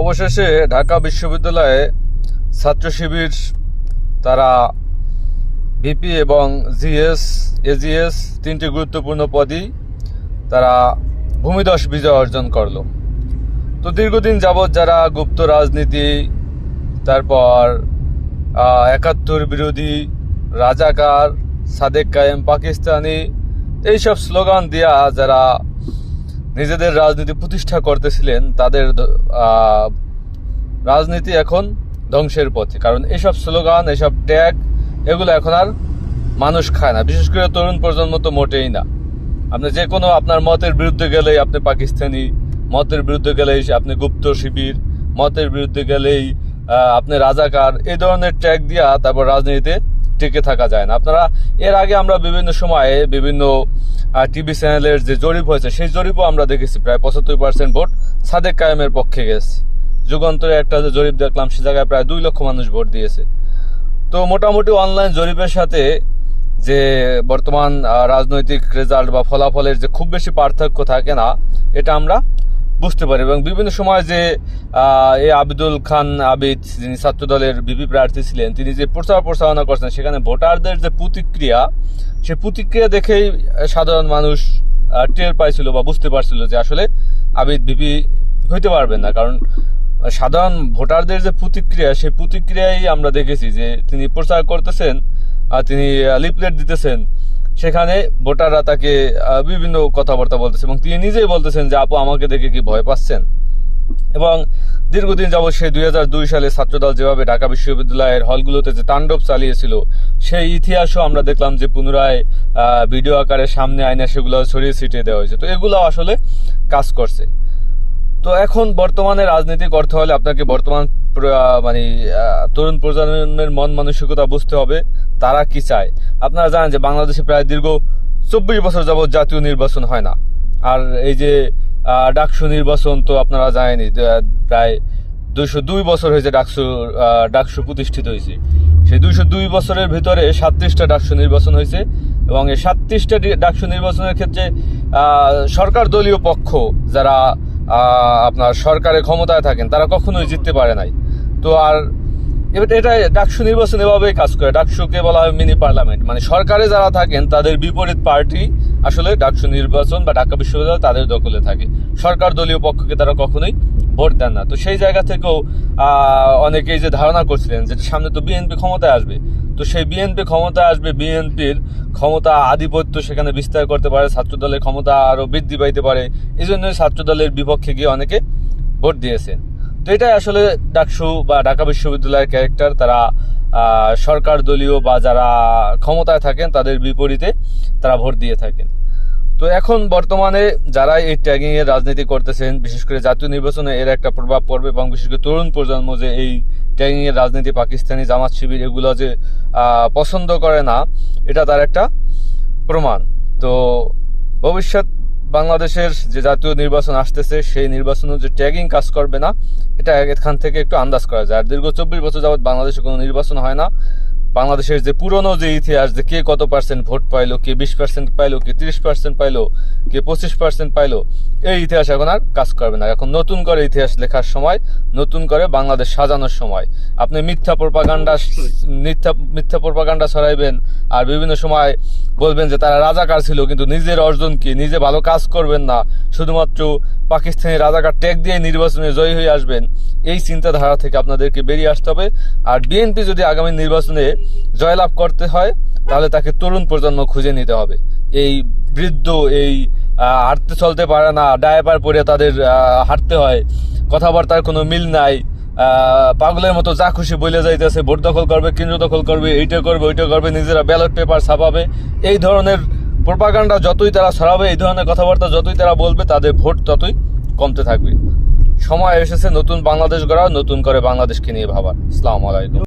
অবশেষে ঢাকা বিশ্ববিদ্যালয়ে ছাত্র শিবির, তারা ভিপি এবং জিএস, এজিএস তিনটি গুরুত্বপূর্ণ পদই তারা ভূমিদশ বিজয় অর্জন করল। তো দীর্ঘদিন যাবৎ যারা গুপ্ত রাজনীতি, তারপর একাত্তর বিরোধী, রাজাকার, সাদেক কায়েম, পাকিস্তানি, এইসব স্লোগান দিয়া যারা নিজেদের রাজনীতি প্রতিষ্ঠা করতেছিলেন, তাদের রাজনীতি এখন ধ্বংসের পথে। কারণ এসব স্লোগান, এসব ট্যাগ, এগুলো এখন আর মানুষ খায় না। বিশেষ করে তরুণ প্রজন্ম তো মোটেই না। আপনি যে কোনো আপনার মতের বিরুদ্ধে গেলেই আপনি পাকিস্তানি, মতের বিরুদ্ধে গেলেই আপনি গুপ্ত শিবির, মতের বিরুদ্ধে গেলেই আপনি রাজাকার এই ধরনের ট্যাগ দিয়া তারপর রাজনীতিতে টিকে থাকা যায় না। আপনারা, এর আগে আমরা বিভিন্ন সময়ে বিভিন্ন টিভি চ্যানেলের যে জরিপ হয়েছে, সেই জরিপও আমরা দেখেছি, প্রায় পঁচাত্তর পার্সেন্ট ভোট সাদেক কায়েমের পক্ষে গেছে। যুগান্তরে একটা যে জরিপ দেখলাম, সে জায়গায় প্রায় দুই লক্ষ মানুষ ভোট দিয়েছে। তো মোটামুটি অনলাইন জরিপের সাথে যে বর্তমান রাজনৈতিক রেজাল্ট বা ফলাফলের যে খুব বেশি পার্থক্য থাকে না, এটা আমরা বুঝতে পারি এবং বিভিন্ন সময় যে এ আবিদুল খান আবিদ যিনি ছাত্র দলের বিপি প্রার্থী ছিলেন, তিনি যে প্রচার প্রচারণা করছেন, সেখানে ভোটারদের যে প্রতিক্রিয়া, সে প্রতিক্রিয়া দেখেই সাধারণ মানুষ টের পাইছিল বা বুঝতে পারছিল যে আসলে আবিদ বিপি হইতে পারবেন না। কারণ সাধারণ ভোটারদের যে প্রতিক্রিয়া, সেই প্রতিক্রিয়াই আমরা দেখেছি যে তিনি প্রচার করতেছেন তিনি লিপলেট দিতেছেন। সেখানে ভোটাররা তাকে বিভিন্ন কথাবার্তা বলতেছে এবং তিনি নিজেই বলতেছেন যে, আপু, আমাকে দেখে কি ভয় পাচ্ছেন? এবং দীর্ঘদিন যাবৎ সে দুই হাজার দুই সালে ছাত্রদল যেভাবে ঢাকা বিশ্ববিদ্যালয়ের হলগুলোতে যে তাণ্ডব চালিয়েছিল, সেই ইতিহাসও আমরা দেখলাম যে পুনরায় ভিডিও আকারে সামনে আয়না সেগুলো ছড়িয়ে ছিটিয়ে দেওয়া হয়েছে। তো এগুলো আসলে কাজ করছে। তো এখন বর্তমানে রাজনীতি করতে হলে আপনাকে বর্তমান মানে তরুণ প্রজন্মের মন মানসিকতা বুঝতে হবে, তারা কি চায়? আপনারা জানেন যে বাংলাদেশে প্রায় দীর্ঘ চব্বিশ বছর যাবৎ জাতীয় নির্বাচন হয় না। আর এই যে ডাকসু নির্বাচন তো আপনারা জানেনই প্রায় দুইশো দুই বছর হয়েছে ডাকসু ডাকসু প্রতিষ্ঠিত হয়েছে। সেই দুইশো দুই বছরের ভিতরে সাতত্রিশটা ডাকসু নির্বাচন হয়েছে এবং এই সাতত্রিশটা ডাকসু নির্বাচনের ক্ষেত্রে সরকার দলীয় পক্ষ যারা আপনার সরকারের ক্ষমতায় থাকেন, তারা কখনোই জিততে পারে নাই। তো আর এবার এটা ডাকসু নির্বাচন এভাবেই কাজ করে। ডাকসুকে বলা হয় মিনি পার্লামেন্ট। মানে সরকারে যারা থাকেন, তাদের বিপরীত পার্টি আসলে ডাকসু নির্বাচন বা ঢাকা বিশ্ববিদ্যালয় তাদের দখলে থাকে। সরকার দলীয় পক্ষকে তারা কখনোই ভোট দেন না। তো সেই জায়গা থেকেও অনেকেই যে ধারণা করছিলেন যে সামনে তো বিএনপি ক্ষমতায় আসবে। তো সেই বিএনপি ক্ষমতায় আসবে, বিএনপির ক্ষমতা আধিপত্য সেখানে বিস্তার করতে পারে ছাত্র দলের ক্ষমতা আরও বৃদ্ধি পাইতে পারে এই জন্যই ছাত্র দলের বিপক্ষে গিয়ে অনেকে ভোট দিয়েছেন। তো এটাই আসলে ডাকসু বা ঢাকা বিশ্ববিদ্যালয়ের ক্যারেক্টার, তারা সরকার দলীয় বা যারা ক্ষমতায় থাকেন, তাদের বিপরীতে তারা ভোট দিয়ে থাকেন। তো এখন বর্তমানে যারা এই ট্যাগিং এর রাজনীতি করতেছেন, বিশেষ করে জাতীয় নির্বাচনে এর একটা প্রভাব পড়বে এবং বিশেষ করে তরুণ প্রজন্ম যে এই ট্যাগিং রাজনীতি, পাকিস্তানি জামাত, শিবির এগুলো যে পছন্দ করে না, এটা তার একটা প্রমাণ। তো ভবিষ্যৎ বাংলাদেশের যে জাতীয় নির্বাচন আসতেছে, সেই নির্বাচনে যে ট্যাগিং কাজ করবে না, এটা এখান থেকে একটু আন্দাজ করা যায়। আর দীর্ঘ চব্বিশ বছর যাবৎ বাংলাদেশে কোনো নির্বাচন হয় না। বাংলাদেশের যে পুরনো যে ইতিহাস, যে কে কত পার্সেন্ট ভোট পাইলো, কে বিশ পার্সেন্ট পাইলো, কে তিরিশ পার্সেন্ট পাইলো, কে পঁচিশ পার্সেন্ট পাইলো, এই ইতিহাস এখন আর কাজ করবে না। এখন নতুন করে ইতিহাস লেখার সময়, নতুন করে বাংলাদেশ সাজানোর সময়। আপনি মিথ্যা প্রপাগান্ডা, মিথ্যা মিথ্যা প্রপাগান্ডা ছড়াইবেন আর বিভিন্ন সময় বলবেন যে তারা রাজাকার ছিল, কিন্তু নিজের অর্জন কি? নিজে ভালো কাজ করবেন না। শুধুমাত্র পাকিস্তানি রাজাকার ট্যাগ দিয়ে নির্বাচনে জয়ী হয়ে আসবেন। এই চিন্তাধারা থেকে আপনাদেরকে বেরিয়ে আসতে হবে। আর বিএনপি যদি আগামী নির্বাচনে জয়লাভ করতে হয়, তাহলে তাকে তরুণ প্রজন্ম খুঁজে নিতে হবে। এই বৃদ্ধ, এই হাঁটতে চলতে পারে না, ডায়াপার পরে তাদের হাঁটতে হয়, কথাবার্তার কোনো মিল নাই পাগলের মতো যা খুশি বলে যাইতেছে, ভোট দখল করবে, কেন্দ্র দখল করবে, এইটা করবে, ওইটা করবে, নিজেরা ব্যালট পেপার ছাপাবে। এই ধরনের প্রোপাগান্ডা যতই তারা ছড়াবে, এই ধরনের কথাবার্তা যতই তারা বলবে, তাদের ভোট ততই কমতে থাকবে। সময় এসেছে নতুন বাংলাদেশ গড়া নতুন করে বাংলাদেশকে নিয়ে ভাবার। ইসলাম আলাইকুম।